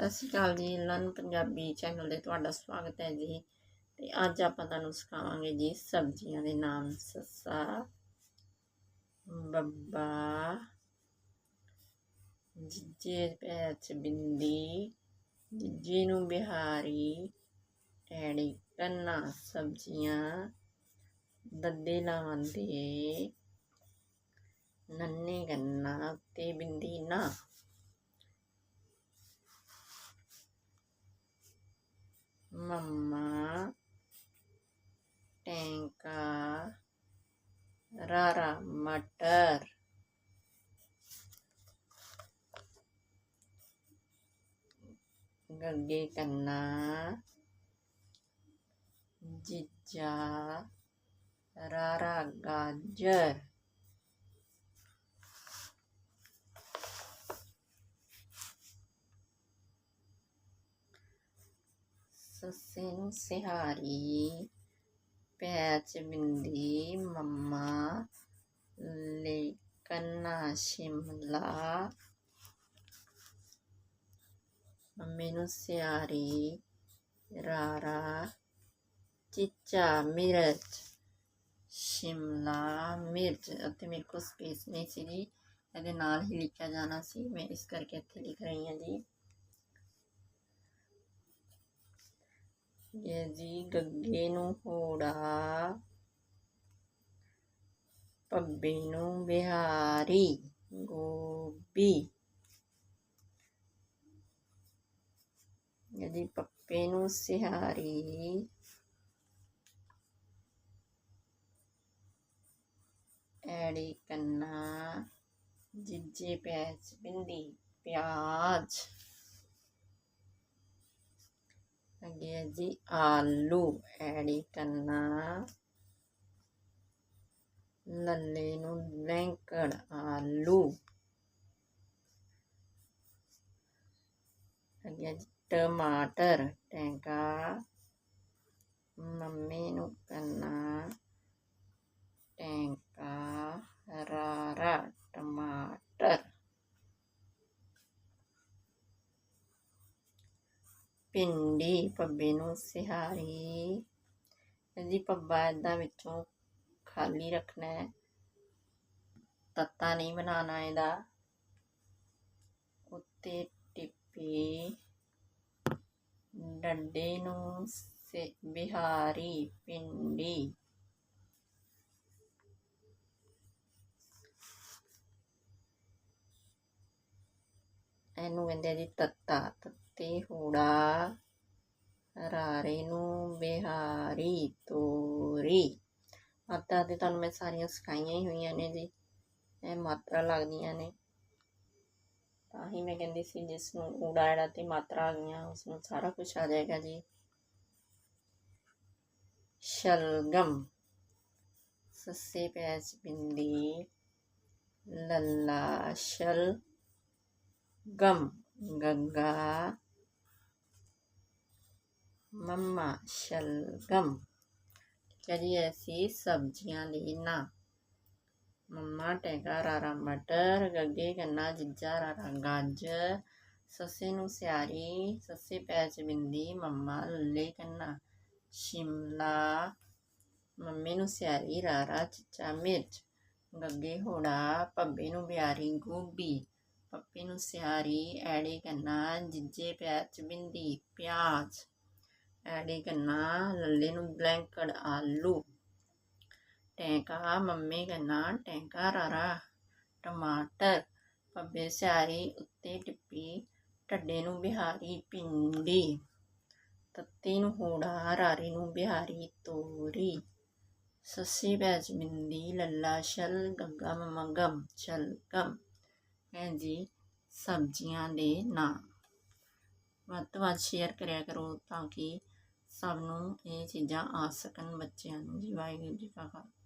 ਸਤਿ ਸ਼੍ਰੀ ਅਕਾਲ ਜੀ learn Punjabi channel ਤੇ ਤੁਹਾਡਾ ਸਵਾਗਤ ਹੈ ਜੀ। ਤੇ ਅੱਜ ਆਪਾਂ ਤੁਹਾਨੂੰ ਸਿਖਾਵਾਂਗੇ ਜੀ ਸਬਜ਼ੀਆਂ ਦੇ ਨਾਮ, ਸੱਸਾ, ਬੱਬਾ, ਜਿੱਜੇ ਪੈਚ ਬਿੰਦੀ, ਜਿੱਜੇ ਨੂੰ ਬਿਹਾਰੀ ਐੜੀ ਕੰਨਾ, ਸਬਜ਼ੀਆਂ, ਦੱਦੇ ਲਾਵੰਦੇ ਨੰਨੇ ਗੰਨਾ ਤੇ ਬਿੰਦੀ ਨਾ। ਮੰਮਾ ਟੈਂਕਾ ਰਾਰਾ ਮਟਰ ਗੱਗੇ ਕੰਨਾ ਜੀਜਾ ਰਾਰਾ ਗਾਜਰ ਸੱਸੇ ਨੂੰ ਸਿਹਾਰੀ ਪੈਚ ਬਿੰਦੀ ਮੰਮਾ ਲੈ ਕੰਨਾ ਸ਼ਿਮਲਾ ਮੰਮੀ ਨੂੰ ਸਿਹਾਰੀ ਰਾਰਾ ਚਿੱਚਾ ਮਿਰਚ ਸ਼ਿਮਲਾ ਮਿਰਚ ਅਤੇ ਮੇਰੇ ਕੋਲ ਸਪੇਸ ਨਹੀਂ ਸੀ ਜੀ ਇਹਦੇ ਨਾਲ ਹੀ ਲਿਖਿਆ ਜਾਣਾ ਸੀ ਮੈਂ ਇਸ ਕਰਕੇ ਇੱਥੇ ਲਿਖ ਰਹੀ ਹਾਂ ਜੀ ਇਹ ਜੀ ਗੱਗੇ ਨੂੰ ਹੋੜਾ ਪੱਬੇ ਨੂੰ ਬਿਹਾਰੀ ਗੋਬੀ ਇਹਦੀ ਪੱਪੇ ਨੂੰ ਸਿਹਾਰੀ। ਐੜੀ ਕੰਨਾ, ਜਿੱਜੇ ਪੈਚ ਬਿੰਦੀ, ਪਿਆਜ਼। ਅੱਗੇ ਹੈ ਜੀ ਆਲੂ ਐੜੀ ਕਰਨਾ ਲੱਲੇ ਨੂੰ ਲੈਂਕੜ ਆਲੂ। ਅੱਗੇ ਟਮਾਟਰ, ਟੈਂਕਾ। ਮੰਮੀ ਨੂੰ ਕਰਨਾ ਪਿੰਡੀ ਪੱਬੇ ਨੂੰ ਸਿਹਾਰੀ। ਇਹਦੀ ਪੱਬਾ ਇਦਾਂ ਵਿੱਚੋਂ ਖਾਲੀ ਰੱਖਣਾ ਹੈ। ਤੱਤਾ ਨਹੀਂ ਬਣਾਉਣਾ ਇਹਦਾ। ਉੱਤੇ ਟਿੱਪੀ, ਡੰਡੇ ਨੂੰ ਸੇ, ਬਿਹਾਰੀ ਪਿੰਡੀ ਇਹਨੂੰ ਕਹਿੰਦੇ ਆ ਜੀ ਤੱਤਾ, ਤੱਤੇ ਹੂੜਾ। ਰਾਰੇ ਨੂੰ ਬਿਹਾਰੀ ਤੋਰੀ। ਮਾਤਰਾ ਤੇ ਤੁਹਾਨੂੰ ਮੈਂ ਸਾਰੀਆਂ ਸਿਖਾਈਆਂ ਹੀ ਹੋਈਆਂ ਨੇ ਜੀ। ਇਹ ਮਾਤਰਾ ਲੱਗਦੀਆਂ ਨੇ। ਤਾਂ ਹੀ ਮੈਂ ਕਹਿੰਦੀ ਸੀ ਜਿਸ ਨੂੰ ਊੜਾ ਐੜਾ ਤੇ ਮਾਤਰਾ ਆ ਗਈਆਂ ਉਸ ਨੂੰ ਸਾਰਾ ਕੁਝ ਆ ਜਾਏਗਾ ਜੀ। ਸ਼ਲਗਮ। ਸੱਸੇ ਪੈਚ ਬਿੰਦੀ ਲੱਲਾ ਸ਼ਲ ਗਮ ਗੰਗਾ ਮੰਮਾ ਸ਼ਲਗਮ ਚਲੀ ਐਸੀ ਸਬਜ਼ੀਆਂ ਲਈ ਨਾ ਮੰਮਾ ਟੈਂਕਾ ਰਾਰਾ ਮਟਰ ਗੱਗੇ ਗੰਨਾ ਜਿੱਜਾ ਰਾਰਾ ਗਾਜਰ ਸੱਸੇ ਨੂੰ ਸਿਆਰੀ ਸੱਸੇ ਪੈਚ ਬਿੰਦੀ ਮੰਮਾ ਲੱਲੇ ਕੰਨਾ ਸ਼ਿਮਲਾ ਮੰਮੀ ਨੂੰ ਸਿਆਰੀ ਰਾਰਾ ਚਿੱਚਾ ਮਿਰਚ ਗੱਗੇ ਹੋੜਾ ਪੱਬੇ ਨੂੰ ਬਿਆਰੀ ਗੋਭੀ ਪੱਪੀ ਨੂੰ ਸਿਆਰੀ, ਐੜੇ ਕੰਨਾ, ਜਿੱਜੇ ਪੈਚ ਬਿੰਦੀ, ਪਿਆਜ਼। ਐੜੇ ਕੰਨਾ, ਲੱਲੇ ਨੂੰ ਬਲੈਂਕੜ ਆਲੂ। ਟੈਂਕਾ, ਮੰਮੀ ਕੰਨਾ, ਟੈਂਕਾ ਰਾਰਾ। ਟਮਾਟਰ, ਪੱਬੇ ਸਿਆਰੀ, ਉੱਤੇ ਟਿੱਪੀ, ਢੱਡੇ ਨੂੰ ਬਿਹਾਰੀ ਪਿੰਡੀ ਤੱਤੀ ਨੂੰ ਹੋੜਾ, ਰਾਰੀ ਨੂੰ ਬਿਹਾਰੀ, ਤੋਰੀ। ਸੱਸੀ ਪੈਚ ਬਿੰਦੀ, ਲੱਲਾ ਸ਼ਲ ਗੱਗਾ ਮਮਗਮ ਗਮ। ਹੈ ਜੀ, ਸਬਜ਼ੀਆਂ ਦੇ ਨਾਂ। ਵੱਧ ਤੋਂ ਵੱਧ ਸ਼ੇਅਰ ਕਰਿਆ ਕਰੋ ਤਾਂ ਕਿ ਸਭ ਨੂੰ ਇਹ ਚੀਜ਼ਾਂ ਆ ਸਕਣ ਬੱਚਿਆਂ ਨੂੰ। ਜੀ ਵਾਹਿਗੁਰੂ ਜੀ ਕਾ ਖਾਲਸਾ।